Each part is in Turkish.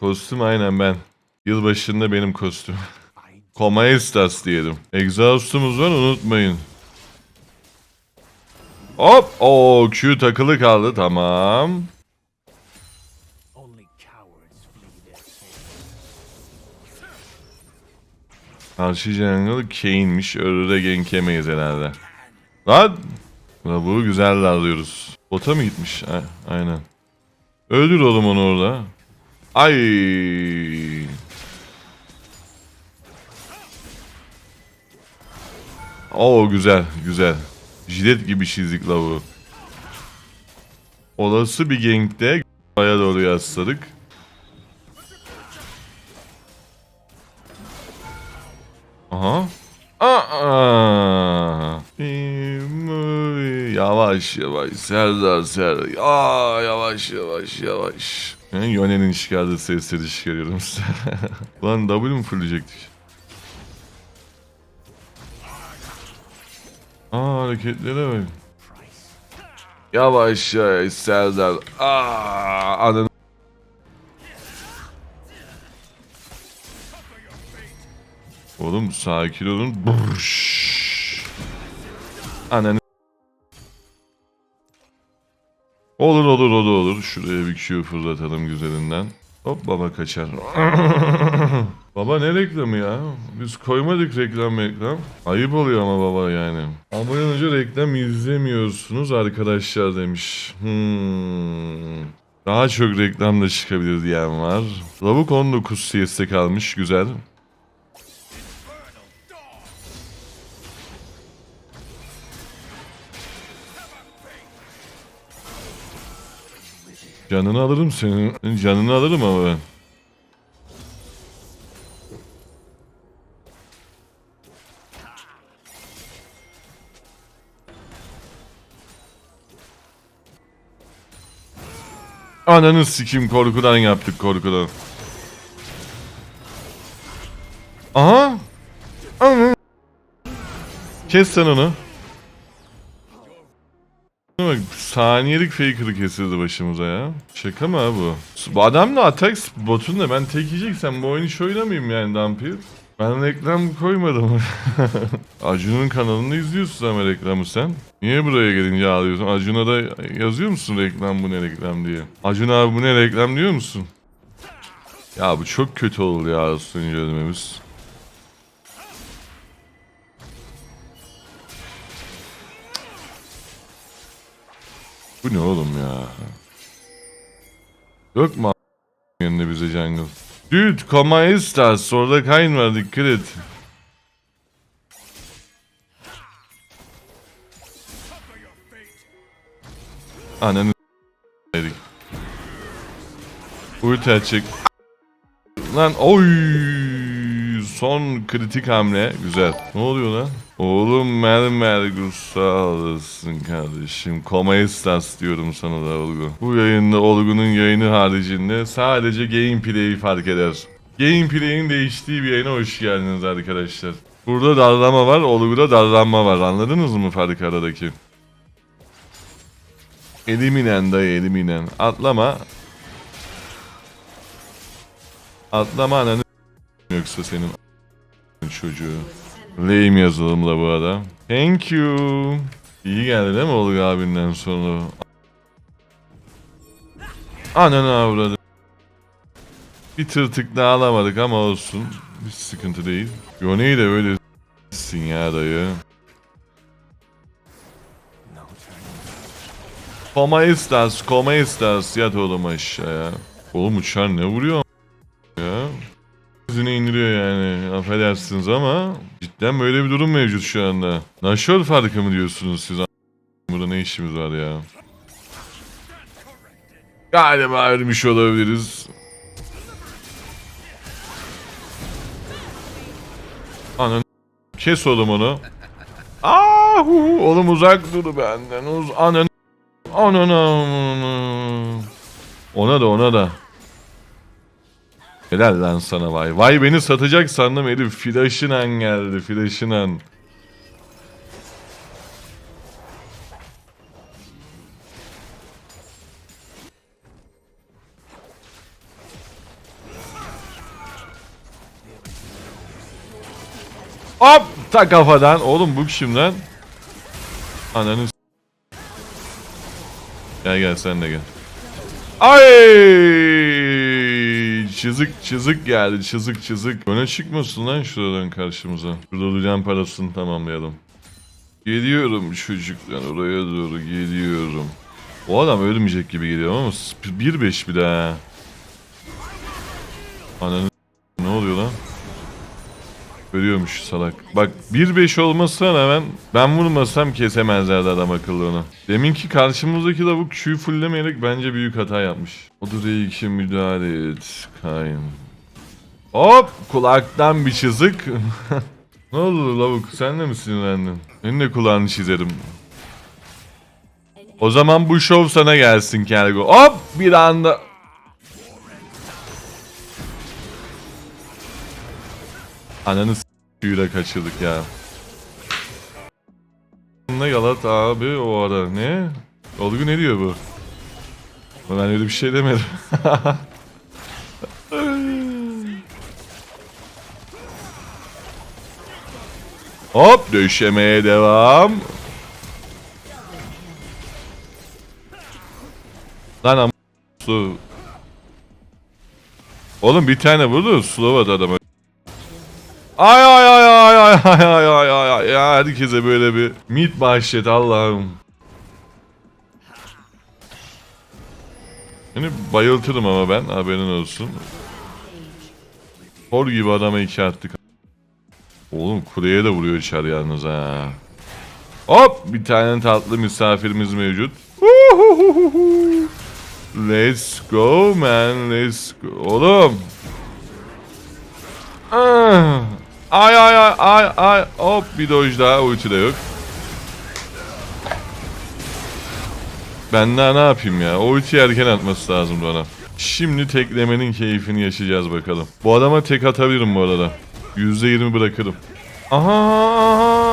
Kostüm aynen ben. Yılbaşında benim kostüm. Komaestas diyelim. Exhaust'umuz var unutmayın. Hop! Oo Q takılı kaldı tamam. Karşı jungle Kane'miş. Öyle gank yemeyiz herhalde. Lan! Bu güzel alıyoruz. Bota mı gitmiş? A- aynen. Öldür oğlum onu orada. Ay! Oo güzel, güzel. Jilet gibi çizdik lavuğu. Olası bir gankte aya doğru yasladık. Aha. Aa. Yavaş yavaş Serdar Serdar. Aa yavaş yavaş yavaş. Ben Yone'nin çıkardığı sesleri çıkarıyorum size. Lan W mu fırlayacaktık? Aa hareketlere bak. Yavaş yavaş Serdar. Aa. Oğlum sakin olun. Burş. Olur olur olur olur. Şuraya bir Q fırlatalım güzelinden. Hop baba kaçar. baba ne reklamı ya? Biz koymadık reklam reklam. Ayıp oluyor ama baba yani. Abone önce reklam izlemiyorsunuz arkadaşlar demiş. Hmm. Daha çok reklam da çıkabilir diyen var. Lavuk 19 CS'de kalmış güzel. Canını alırım senin. Canını alırım ama ben. Ananı sikim korkudan yaptık korkudan. Aha. Ana. Kes sen onu. Bak saniyelik faker'ı kesildi başımıza ya. Şaka mı bu? Bu adam da atak botun da ben tek yiyeceksem bu oyunu hiç oynamayayım yani Dampir. Ben reklam koymadım. Acun'un kanalını izliyorsun ama reklamı sen. Niye buraya gelince ağlıyorsun? Acun'a da yazıyor musun reklam bu ne reklam diye? Acun abi bu ne reklam diyor musun? Ya bu çok kötü oldu ya sunucu ödememiz. Bu ne oğlum ya? A- yanında bize jungle? Dude, come estas. Orada Kayn var dikkat et. Ananı dedik. Ulti açık. Lan oy son kritik hamle güzel. Ne oluyor lan? Oğlum mermer sağ olasın kardeşim. Koma estas diyorum sana da Olgu. Bu yayında Olgu'nun yayını haricinde sadece gameplay'i fark eder. Gameplay'in değiştiği bir yayına hoş geldiniz arkadaşlar. Burada darlama var, Olgu'da darlanma var. Anladınız mı farkı aradaki? Eliminen dayı eliminen. Atlama. Atlama ananı yoksa senin çocuğu. Lame yazılımla bu adam. Thank you. İyi geldi değil mi Olga abinden sonra? Ananı avradı. Bir tırtık daha alamadık ama olsun. Hiç sıkıntı değil. Yone'yi de böyle s**sin ya dayı. Koma estas, koma estas. Yat oğlum aşağıya. Oğlum uçar ne vuruyor ya? Yüzüne indiriyor yani. Affedersiniz ama cidden böyle bir durum mevcut şu anda. Naşör farkı mı diyorsunuz siz? Burada ne işimiz var ya? Galiba ölmüş olabiliriz. Anan kes oğlum onu. Ahu oğlum uzak dur benden. Uz anan anan. Ona da ona da. Helal lan sana vay. Vay beni satacak sandım herif. Flaşınan geldi flaşınan. Hop ta kafadan. Oğlum bu kimden? Ananı Gel gel sen de gel. Ay! Çizik çizik geldi çizik çizik. Öne çıkmasın lan şuradan karşımıza. Şurada duracağım parasını tamamlayalım. Geliyorum çocuklar oraya doğru geliyorum. O adam ölmeyecek gibi geliyor ama 1-5 bir daha. Ananı? Ölüyormuş salak. Bak 1-5 olmasına rağmen ben vurmasam kesemezlerdi adam akıllı onu. Deminki karşımızdaki lavuk Q'yu fulllemeyerek bence büyük hata yapmış. O direği kim müdahale et. Kayn. Hop kulaktan bir çizik. ne oldu lavuk sen de mi sinirlendin? Senin de kulağını çizerim. O zaman bu şov sana gelsin Kergo. Hop bir anda. Ananı s***üyle kaçırdık ya. Ne Galat abi o ara ne? Olgu ne diyor bu? Ben öyle bir şey demedim. Hop döşemeye devam. Lan am su. Oğlum bir tane vurdu slow at adama. Ay ay ay ay ay ay ay ya herkese böyle bir mit bahşet Allah'ım. Yani bayıltırım ama ben haberin olsun. Hor gibi adama iki attık. Oğlum kuleye de vuruyor içeri yalnız ha. Hop bir tane tatlı misafirimiz mevcut. Let's go man let's go. Oğlum. Ah. Ay ay ay ay ay hop bir doj daha ulti de yok. Ben daha ne yapayım ya? O ultiyi erken atması lazım bana. Şimdi teklemenin keyfini yaşayacağız bakalım. Bu adama tek atabilirim bu arada. %20 bırakırım. Aha!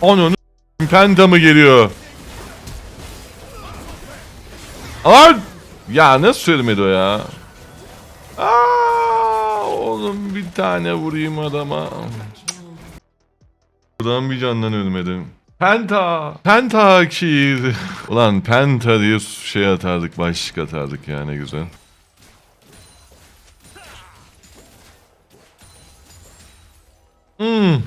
Onun penta mı geliyor? Lan! Ya nasıl söylemedi o ya? Aa, oğlum bir tane vurayım adama. Buradan bir candan ölmedim. Penta! Penta ki. Ulan Penta diye şey atardık, başlık atardık ya ne güzel. Hmm.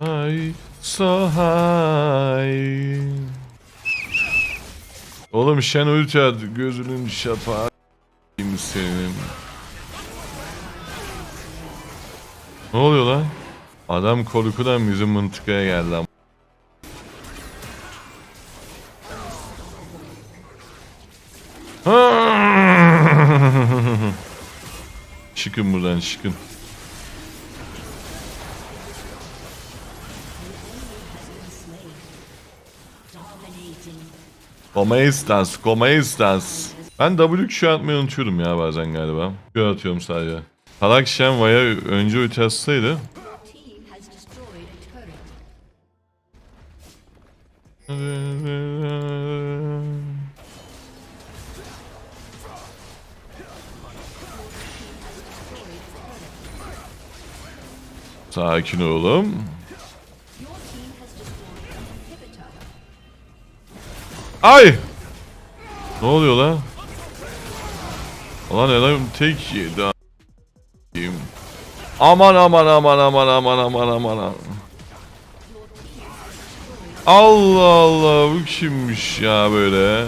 Ay, so high. Oğlum şen ulti at, gözünün şapağı senin. Ne oluyor lan? Adam korkudan bizim mıntıkaya geldi ama. çıkın buradan çıkın. Koma instans, koma instans. Ben W Q atmayı unutuyorum ya bazen galiba. Q atıyorum sadece. Salak Shenva'ya önce ulti atsaydı. Sakin oğlum. Ay! Ne oluyor lan? Lan adam tek a**ayım. Aman aman aman aman aman aman aman. Allah Allah bu kimmiş ya böyle?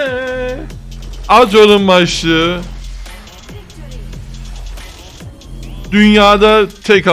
Eee, Az onun başlığı. Dünyada tek